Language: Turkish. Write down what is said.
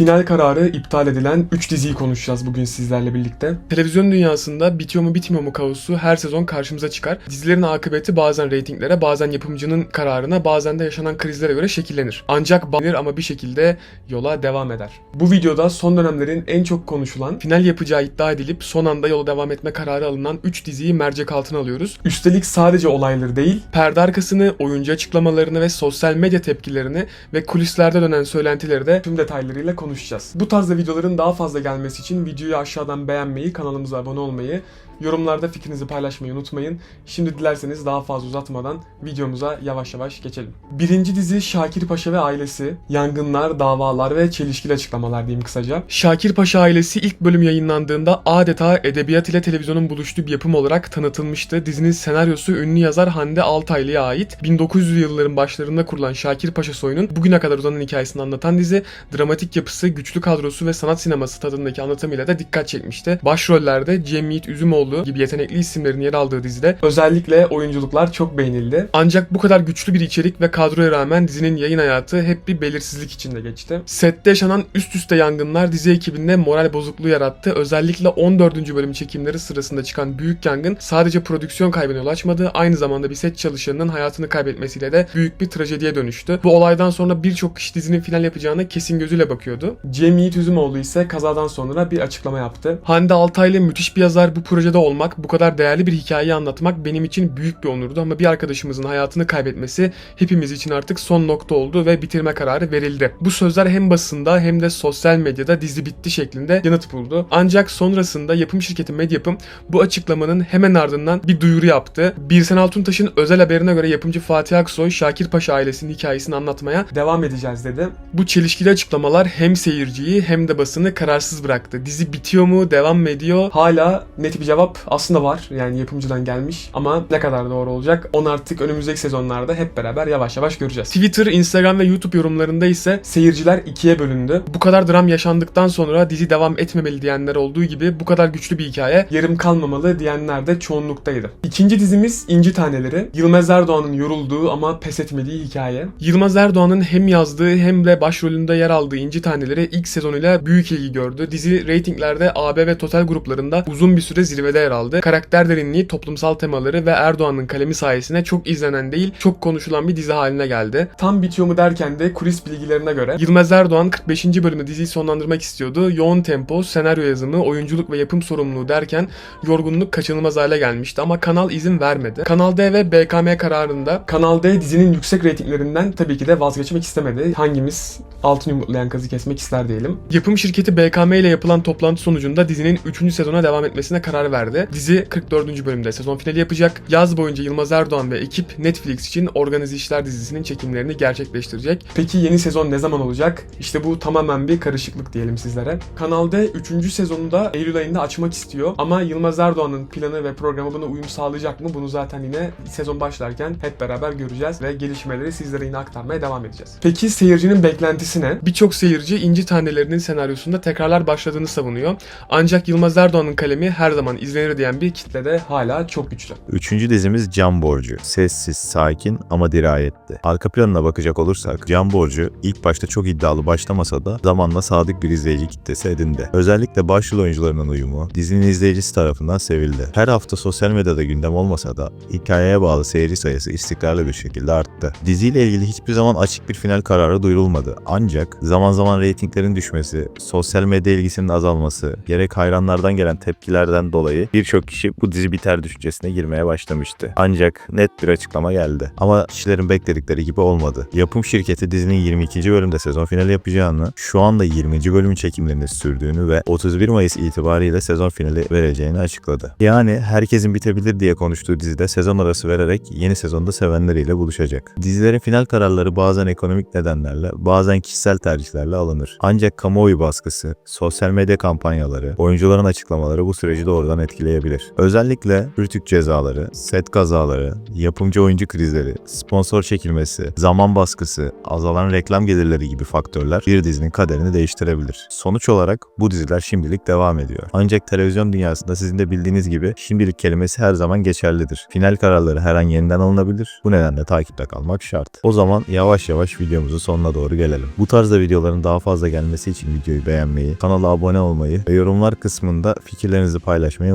Final kararı iptal edilen 3 diziyi konuşacağız bugün sizlerle birlikte. Televizyon dünyasında bitiyor mu bitmiyor mu kaosu her sezon karşımıza çıkar. Dizilerin akıbeti bazen reytinglere, bazen yapımcının kararına, bazen de yaşanan krizlere göre şekillenir. Ancak bağlanır ama bir şekilde yola devam eder. Bu videoda son dönemlerin en çok konuşulan, final yapacağı iddia edilip son anda yola devam etme kararı alınan 3 diziyi mercek altına alıyoruz. Üstelik sadece olayları değil, perde arkasını, oyuncu açıklamalarını ve sosyal medya tepkilerini ve kulislerde dönen söylentileri de tüm detaylarıyla konuşacağız. Bu tarzda videoların daha fazla gelmesi için videoyu aşağıdan beğenmeyi, kanalımıza abone olmayı, yorumlarda fikrinizi paylaşmayı unutmayın. Şimdi dilerseniz daha fazla uzatmadan videomuza yavaş yavaş geçelim. Birinci dizi Şakir Paşa ve ailesi. Yangınlar, davalar ve çelişkili açıklamalar diyeyim kısaca. Şakir Paşa ailesi ilk bölüm yayınlandığında adeta edebiyat ile televizyonun buluştuğu bir yapım olarak tanıtılmıştı. Dizinin senaryosu ünlü yazar Hande Altaylı'ya ait. 1900'lü yılların başlarında kurulan Şakir Paşa soyunun bugüne kadar uzanan hikayesini anlatan dizi, dramatik yapısı, güçlü kadrosu ve sanat sineması tadındaki anlatımıyla da dikkat çekmişti. Başrollerde Cem Yiğit Üzümoğlu gibi yetenekli isimlerin yer aldığı dizide özellikle oyunculuklar çok beğenildi. Ancak bu kadar güçlü bir içerik ve kadroya rağmen dizinin yayın hayatı hep bir belirsizlik içinde geçti. Sette yaşanan üst üste yangınlar dizi ekibinde moral bozukluğu yarattı. Özellikle 14. bölüm çekimleri sırasında çıkan büyük yangın sadece prodüksiyon kaybına yol açmadı, aynı zamanda bir set çalışanının hayatını kaybetmesiyle de büyük bir trajediye dönüştü. Bu olaydan sonra birçok kişi dizinin final yapacağına kesin gözüyle bakıyordu. Cem Yiğit Üzümoğlu ise kazadan sonra bir açıklama yaptı. Hande Altaylı müthiş bir yazar bu projede olmak, bu kadar değerli bir hikayeyi anlatmak benim için büyük bir onurdu ama bir arkadaşımızın hayatını kaybetmesi hepimiz için artık son nokta oldu ve bitirme kararı verildi. Bu sözler hem basında hem de sosyal medyada dizi bitti şeklinde yanıt buldu. Ancak sonrasında yapım şirketi Medyapım bu açıklamanın hemen ardından bir duyuru yaptı. Birsen Altuntaş'ın özel haberine göre yapımcı Fatih Aksoy, Şakir Paşa ailesinin hikayesini anlatmaya devam edeceğiz dedi. Bu çelişkili açıklamalar hem seyirciyi hem de basını kararsız bıraktı. Dizi bitiyor mu, devam mı ediyor? Hala net bir cevap aslında var. Yani yapımcıdan gelmiş ama ne kadar doğru olacak onu artık önümüzdeki sezonlarda hep beraber yavaş yavaş göreceğiz. Twitter, Instagram ve YouTube yorumlarında ise seyirciler ikiye bölündü. Bu kadar dram yaşandıktan sonra dizi devam etmemeli diyenler olduğu gibi bu kadar güçlü bir hikaye yarım kalmamalı diyenler de çoğunluktaydı. İkinci dizimiz İnci Taneleri. Yılmaz Erdoğan'ın yorulduğu ama pes etmediği hikaye. Yılmaz Erdoğan'ın hem yazdığı hem de başrolünde yer aldığı İnci Taneleri ilk sezonuyla büyük ilgi gördü. Dizi reytinglerde AB ve Total gruplarında uzun bir süre zirvede yer aldı. Karakter derinliği, toplumsal temaları ve Erdoğan'ın kalemi sayesinde çok izlenen değil, çok konuşulan bir dizi haline geldi. Tam bitiyor mu derken de kulis bilgilerine göre Yılmaz Erdoğan 45. bölümde diziyi sonlandırmak istiyordu. Yoğun tempo, senaryo yazımı, oyunculuk ve yapım sorumluluğu derken yorgunluk kaçınılmaz hale gelmişti ama kanal izin vermedi. Kanal D ve BKM kararında Kanal D dizinin yüksek reytinglerinden tabii ki de vazgeçmek istemedi. Hangimiz altın yumurtlayan kazı kesmek ister diyelim. Yapım şirketi BKM ile yapılan toplantı sonucunda dizinin 3. sezona devam etmesine karar verdi. Dizi 44. bölümde sezon finali yapacak. Yaz boyunca Yılmaz Erdoğan ve ekip Netflix için Organize İşler dizisinin çekimlerini gerçekleştirecek. Peki yeni sezon ne zaman olacak? İşte bu tamamen bir karışıklık diyelim sizlere. Kanal D 3. sezonu da Eylül ayında açmak istiyor. Ama Yılmaz Erdoğan'ın planı ve programı buna uyum sağlayacak mı? Bunu zaten yine sezon başlarken hep beraber göreceğiz ve gelişmeleri sizlere yine aktarmaya devam edeceğiz. Peki seyircinin beklentisi ne? Birçok seyirci İnci Tanelerinin senaryosunda tekrarlar başladığını savunuyor. Ancak Yılmaz Erdoğan'ın kalemi her zaman izlenir diyen bir kitle de hala çok güçlü. Üçüncü dizimiz Can Borcu. Sessiz, sakin ama dirayetli. Arka planına bakacak olursak Can Borcu ilk başta çok iddialı başlamasa da zamanla sadık bir izleyici kitlesi edindi. Özellikle başrol oyuncularının uyumu dizinin izleyicisi tarafından sevildi. Her hafta sosyal medyada gündem olmasa da hikayeye bağlı seyirci sayısı istikrarlı bir şekilde arttı. Diziyle ilgili hiçbir zaman açık bir final kararı duyurulmadı. Ancak zaman zaman reytinglerin düşmesi, sosyal medya ilgisinin azalması, gerek hayranlardan gelen tepkilerden dolayı birçok kişi bu dizi biter düşüncesine girmeye başlamıştı. Ancak net bir açıklama geldi. Ama kişilerin bekledikleri gibi olmadı. Yapım şirketi dizinin 22. bölümde sezon finali yapacağını, şu anda 20. bölümün çekimlerini sürdüğünü ve 31 Mayıs itibariyle sezon finali vereceğini açıkladı. Yani herkesin bitebilir diye konuştuğu dizide sezon arası vererek yeni sezonda sevenleriyle buluşacak. Dizilerin final kararları bazen ekonomik nedenlerle, bazen kişisel tercihlerle alınır. Ancak kamuoyu baskısı, sosyal medya kampanyaları, oyuncuların açıklamaları bu süreci doğrudan etkileyebilir. Özellikle rütük cezaları, set kazaları, yapımcı oyuncu krizleri, sponsor çekilmesi, zaman baskısı, azalan reklam gelirleri gibi faktörler bir dizinin kaderini değiştirebilir. Sonuç olarak bu diziler şimdilik devam ediyor. Ancak televizyon dünyasında sizin de bildiğiniz gibi şimdilik kelimesi her zaman geçerlidir. Final kararları her an yeniden alınabilir. Bu nedenle takipte kalmak şart. O zaman yavaş yavaş videomuzun sonuna doğru gelelim. Bu tarzda videoların daha fazla gelmesi için videoyu beğenmeyi, kanala abone olmayı ve yorumlar kısmında fikirlerinizi paylaşmayı